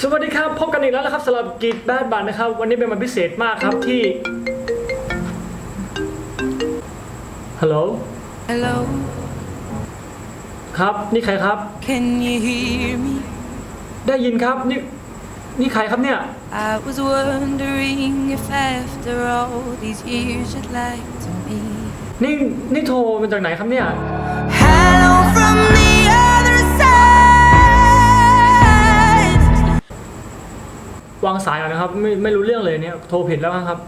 สวัสดีครับพบกันอีกแล้วนะครับสำหรับกีดแบดบันนะครับ วันนี้เป็นวันพิเศษมากครับที่ฮัลโหล Hello, ครับนี่ใครครับ can you hear me? ได้ยินครับนี่นี่ใครครับเนี่ย I was wondering if after all these years you'd like to meet. นี่นี่โทรมาจากไหนครับเนี่ย Hello from the สายก่อนนะครับ ไม่ไม่รู้เรื่องเลยเนี่ย โทรผิดแล้วมั้งครับ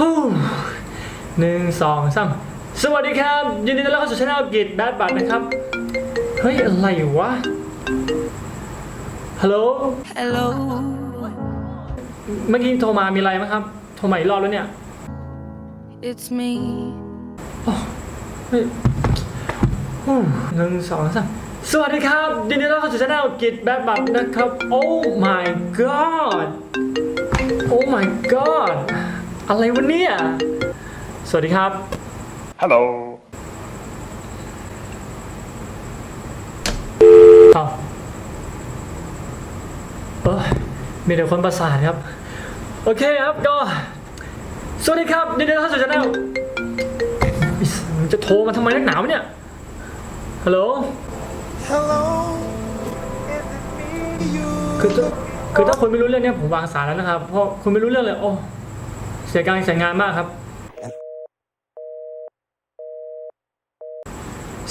ฮู้หนึ่งสองสามสวัสดีครับ ยินดีต้อนรับเข้าสู่ช่องกีดแบดบันนะครับ เฮ้ย อะไรวะ ฮัลโหล Hello, เมื่อกี้โทรมามีอะไรไหมครับ โทรมาอีกรอบแล้วเนี่ย it's me. เฮ้ยฮู้หนึ่งสองสาม สวัสดีครับยินดีต้อนรับเข้าสู่ช่องกิจแบบบัตนะครับ โอ้ my god โอ้ my god อะไรวะเนี่ย สวัสดีครับ Hello. เอาเออมีแต่คนประสาทครับ โอเคครับก็ สวัสดีครับยินดีต้อนรับเข้าสู่ช่องอิ๊สมึงจะโทรมาทำไมนักหนาวะเนี่ย ฮัลโหล คือถ้าคือถ้าคุณไม่รู้เรื่องเนี้ยผมวางสายแล้วนะครับ เพราะคุณไม่รู้เรื่องเลย โอ้ เสียการเสียงานมากครับ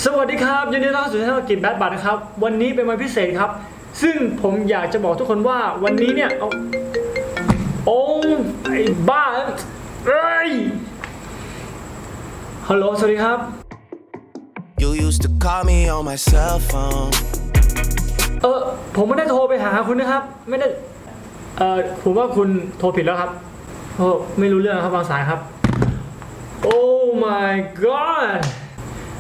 สวัสดีครับยินดีต้อนรับสู่ช่องกินแบดบัตนะครับ วันนี้เป็นวันพิเศษครับ ซึ่งผมอยากจะบอกทุกคนว่าวันนี้เนี่ยเอาโอ้ไอ้บ้าเอ้ยฮัลโหลสวัสดีครับ You used to call me on my cell phone. เออผมไม่ได้โทรไปหาคุณนะครับ ไม่ได้เออผมว่าคุณโทรผิดแล้วครับโอ้ไม่รู้เรื่องครับวางสายครับ โอ้ my god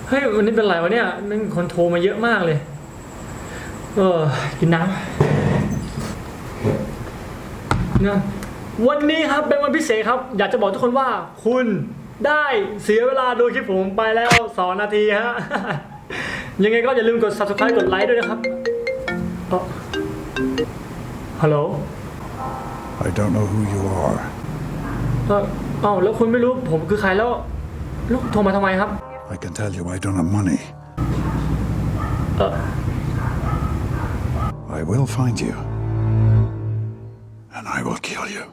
เฮ้ยวันนี้เป็นไรวะเนี่ยมันคนโทรมาเยอะมากเลย เออกินน้ำนะวันนี้ครับเป็นวันพิเศษครับ อยากจะบอกทุกคนว่าคุณ ได้เสียเวลาดูคลิปผมไปแล้ว 2 นาทีฮะ ยังไงก็อย่าลืมกด subscribe กดไลค์ด้วยนะครับเอ่อฮัลโหล I don't know who you are. เออเอ้าแล้วคุณไม่รู้ผมคือใครแล้วลูกโทรมาทำไมครับ I can tell you I don't have money. เออ I will find you. And I will kill you.